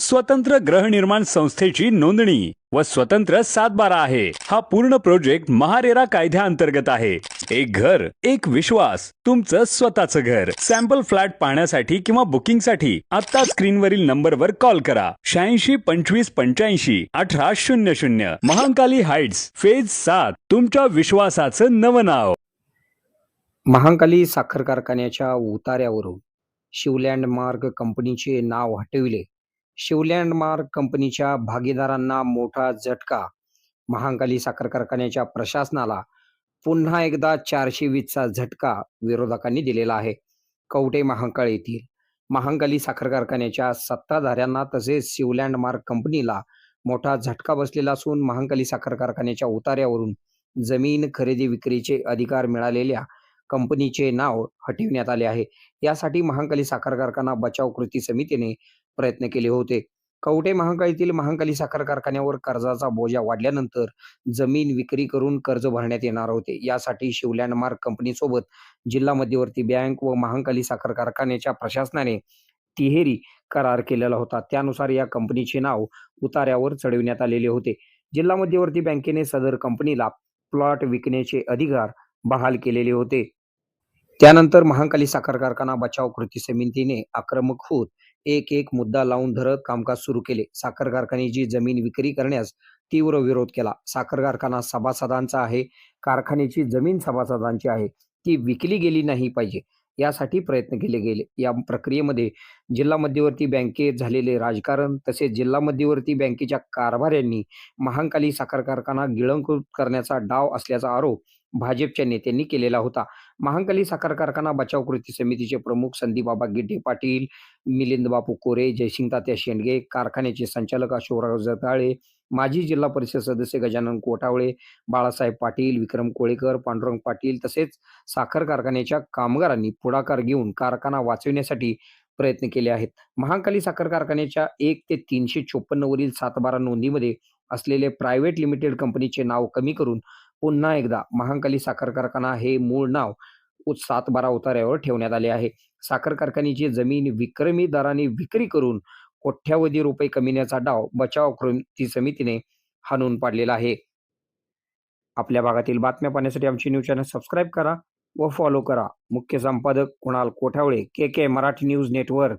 स्वतंत्र गृहनिर्माण संस्थेची नोंदणी व स्वतंत्र सातबारा आहे. हा पूर्ण प्रोजेक्ट महारेरा कायद्याअंतर्गत आहे. एक घर एक विश्वास तुमचं स्वतःचं घर. सॅम्पल फ्लॅट पाहण्यासाठी किंवा बुकिंगसाठी आता स्क्रीनवरील नंबरवर कॉल करा. शहाऐंशी पंचवीस पंच्याऐंशी अठरा शून्य शून्य. महाकाली हाइट्स फेज सात तुमच्या विश्वासाचं नवं नाव. महांकाली साखर कारखान्याच्या उतार्यावरून शिवलँड मार्ग कंपनीचे नाव हटविले. शिवलँडमार्क कंपनीच्या भागीदारांना मोठा झटका. महांकाली साखर कारखान्याच्या प्रशासनाला पुन्हा एकदा चारशे वीसचा झटका विरोधकांनी दिलेला आहे. कवटे महांकाळ येथील महांकाली साखर कारखान्याच्या सत्ताधाऱ्यांना तसेच शिवलँडमार्क कंपनीला मोठा झटका बसलेला असून महांकाली साखर कारखान्याच्या उतार्यावरून जमीन खरेदी विक्रीचे अधिकार मिळालेल्या कंपनीचे नाव हटविण्यात आले आहे. यासाठी महांकाली साखर कारखाना बचाव कृती समितीने प्रयत्न केले होते. कवटे महाकाळीतील महाकाली साखर कारखान्यावर कर्जाचा बोजा वाढल्यानंतर जमीन विक्री करून कर्ज भरण्यात येणार होते. यासाठी शिवलँडमार्क कंपनीसोबत जिल्हा मध्यवर्ती बँक व महाकाली साखर कारखान्याच्या प्रशासनाने तिहेरी करार केलेला होता. त्यानुसार या कंपनीचे नाव उतार्यावर चढविण्यात आलेले होते. जिल्हा मध्यवर्ती बँकेने सदर कंपनीला प्लॉट विकण्याचे अधिकार बहाल केलेले होते. त्यानंतर महांकाली साखर कारखाना बचाव कृती समितीने आक्रमक होत एक एक मुद्दा लावून धरत कामकाज सुरू केले. साखर कारखान्याची जमीन विक्री करण्यास तीव्र विरोध केला. साखर कारखाना सभासदांचा आहे. कारखान्याची जमीन सभासदांची आहे. ती विकली गेली नाही पाहिजे यासाठी प्रयत्न केले गेले. या प्रक्रियेमध्ये जिल्हा मध्यवर्ती बँकेत झालेले राजकारण तसेच जिल्हा मध्यवर्ती बँकेच्या कारभाऱ्यांनी महांकाली साखर कारखाना गिळंकृत करण्याचा डाव असल्याचा आरोप भाजपच्या नेत्यांनी केलेला होता. महांकाली साखर कारखाना बचाव कृती समितीचे प्रमुख संदीपबाबा गिड्डे पाटील मिलिंद बापू कोरे जयसिंग तात्या शेंडगे कारखान्याचे संचालक अशोकराव जताळे माजी जिल्हा परिषद सदस्य गजानन कोटावळे बाळासाहेब पाटील विक्रम कोळेकर पांडुरंग पाटील तसेच साखर कारखान्याच्या कामगारांनी पुढाकार घेऊन कारखाना वाचविण्यासाठी प्रयत्न केले आहेत. महांकाली साखर कारखान्याच्या एक ते तीनशे चोपन्न वरील सातबारा नोंदीमध्ये असलेले प्रायव्हेट लिमिटेड कंपनीचे नाव कमी करून पुन्हा एकदा महांकाली साखर कारखाना हे मूळ नाव सात सातबारा उतार्यावर ठेवण्यात आले आहे. साखर कारखान्याची जमीन विक्रमी दराने विक्री करून कोट्यावधी रुपये कमिण्याचा डाव बचाव कृती समितीने हाणून पाडलेला आहे. आपल्या भागातील बातम्या पाहण्यासाठी आमची न्यूज चॅनल सबस्क्राईब करा व फॉलो करा. मुख्य संपादक Kunal Kothawale K K Marathi news network.